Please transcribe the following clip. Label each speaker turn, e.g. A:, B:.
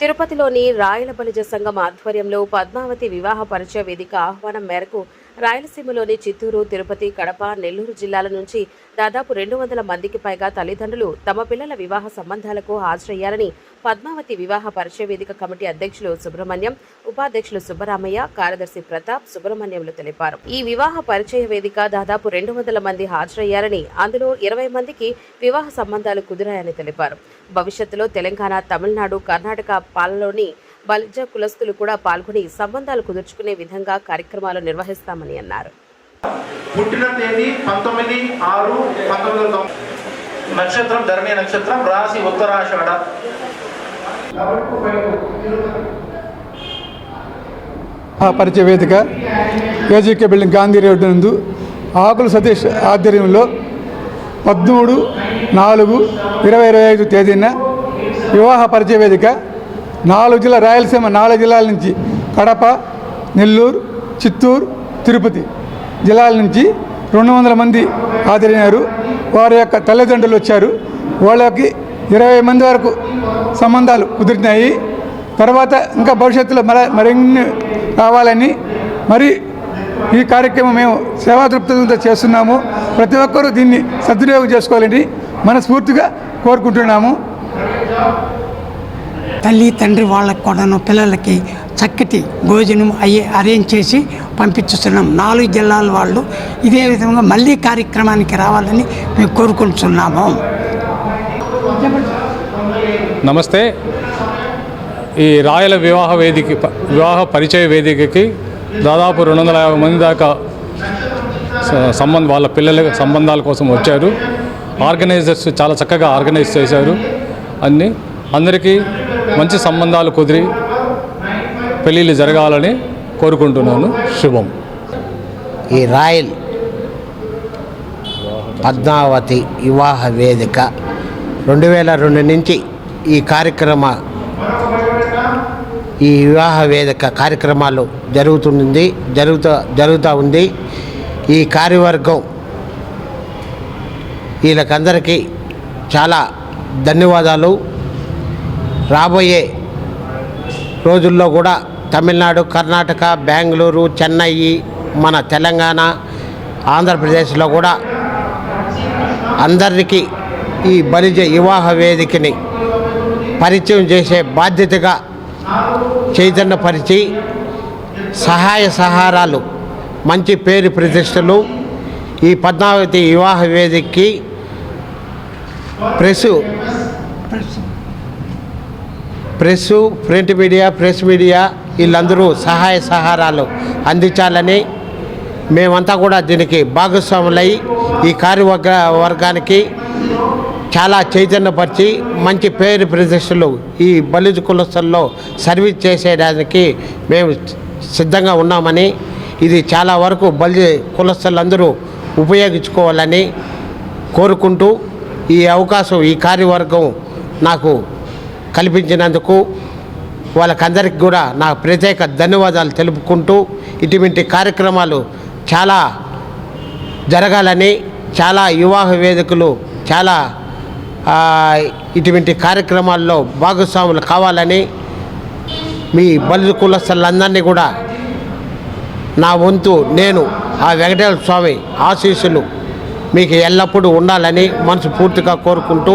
A: తిరుపతిలోని రాయల బలిజ సంఘం ఆధ్వర్యంలో పద్మావతి వివాహ పరిచయ వేదిక ఆహ్వానం మేరకు రాయలసీమలోని చిత్తూరు తిరుపతి కడప నెల్లూరు జిల్లాల నుంచి దాదాపు రెండు వందల మందికి పైగా తల్లిదండ్రులు తమ పిల్లల వివాహ సంబంధాలకు హాజరయ్యారని పద్మావతి వివాహ పరిచయ వేదిక కమిటీ అధ్యక్షులు సుబ్రహ్మణ్యం ఉపాధ్యక్షులు సుబ్బరామయ్య కార్యదర్శి ప్రతాప్ సుబ్రహ్మణ్యంలు తెలిపారు. ఈ వివాహ పరిచయ వేదిక దాదాపు రెండు వందల మంది హాజరయ్యారని అందులో ఇరవై మందికి వివాహ సంబంధాలు కుదిరాయని తెలిపారు. భవిష్యత్తులో తెలంగాణ తమిళనాడు కర్ణాటక పాలనలోని బలిజ కులస్తులు కూడా పాల్గొని సంబంధాలు కుదుర్చుకునే విధంగా కార్యక్రమాలు నిర్వహిస్తామని అన్నారు
B: పుట్టిన తేదీ పంతొమ్మిది ఆరు పంతొమ్మిది. నక్షత్రం ధరణి నక్షత్రం రాశి ఉత్తరాషాఢ
C: ఆ పరిచయ వేదిక ఏజీకే బిల్డింగ్ గాంధీ రోడ్డు నందు ఆకుల సతీష్ ఆధ్వర్యంలో పదమూడు నాలుగు ఇరవై ఇరవై ఐదు తేదీన వివాహ పరిచయ వేదిక నాలుగు జిల్లా రాయలసీమ నాలుగు జిల్లాల నుంచి కడప నెల్లూరు చిత్తూరు తిరుపతి జిల్లాల నుంచి రెండు వందల మంది హాజరైనారు. వారి యొక్క తల్లిదండ్రులు వచ్చారు. వాళ్ళకి ఇరవై మంది వరకు సంబంధాలు కుదిరినాయి. తర్వాత ఇంకా భవిష్యత్తులో మర మరిన్ని కావాలని మరి ఈ కార్యక్రమం మేము సేవా చేస్తున్నాము. ప్రతి ఒక్కరూ దీన్ని సద్వినియోగం చేసుకోవాలని మనస్ఫూర్తిగా కోరుకుంటున్నాము.
D: తల్లి తండ్రి వాళ్ళకు కూడాను పిల్లలకి చక్కటి భోజనం అయ్యి అరేంజ్ చేసి పంపించుతున్నాం. నాలుగు జిల్లాల వాళ్ళు ఇదే విధంగా మళ్ళీ కార్యక్రమానికి రావాలని మేము కోరుకుంటున్నాము.
E: నమస్తే. ఈ రాయల వివాహ వేదిక వివాహ పరిచయ వేదికకి దాదాపు రెండు వందల యాభై మంది దాకా సంబంధ వాళ్ళ పిల్లల సంబంధాల కోసం వచ్చారు. ఆర్గనైజర్స్ చాలా చక్కగా ఆర్గనైజ్ చేశారు. అన్ని అందరికీ మంచి సంబంధాలు కుదిరి పెళ్ళిళ్ళు జరగాలని కోరుకుంటున్నాను. శుభం.
F: ఈ రాయల్ పద్మావతి వివాహ వేదిక రెండు వేల రెండు నుంచి ఈ కార్యక్రమ ఈ వివాహ వేదిక కార్యక్రమాలు జరుగుతుంది జరుగుతూ జరుగుతూ ఉంది. ఈ కార్యవర్గం వీళ్ళకందరికీ చాలా ధన్యవాదాలు. రాబోయే రోజుల్లో కూడా తమిళనాడు కర్ణాటక బెంగళూరు చెన్నై మన తెలంగాణ ఆంధ్రప్రదేశ్లో కూడా అందరికీ ఈ బలిజ వివాహ వేదికని పరిచయం చేసే బాధ్యతగా చైతన్యపరిచి సహాయ సహారాలు మంచి పేరు ప్రతిష్టలు ఈ పద్మావతి వివాహ వేదికకి press press print media press media వీళ్ళందరూ సహాయ సహారాలు అందించాలని మేమంతా కూడా దీనికి భాగస్వాములై ఈ కార్యవర్గ వర్గానికి చాలా చైతన్యపరిచి మంచి పేరు ప్రతిష్టలు ఈ బలిజ కులస్థల్లో సర్వీస్ చేసేయడానికి మేము సిద్ధంగా ఉన్నామని ఇది చాలా వరకు బలిజ కులస్థలందరూ ఉపయోగించుకోవాలని కోరుకుంటూ ఈ అవకాశం ఈ కార్యవర్గం నాకు కల్పించినందుకు వాళ్ళకందరికీ కూడా నా ప్రత్యేక ధన్యవాదాలు తెలుపుకుంటూ ఇటువంటి కార్యక్రమాలు చాలా జరగాలని చాలా వివాహ వేదికలు చాలా ఇటువంటి కార్యక్రమాల్లో భాగస్వాములు కావాలని మీ బలి కులస్తులందరినీ కూడా నా వంతు నేను ఆ వెంకటేశ్వర స్వామి ఆశీస్సులు మీకు ఎల్లప్పుడూ ఉండాలని మనసు పూర్తిగా కోరుకుంటూ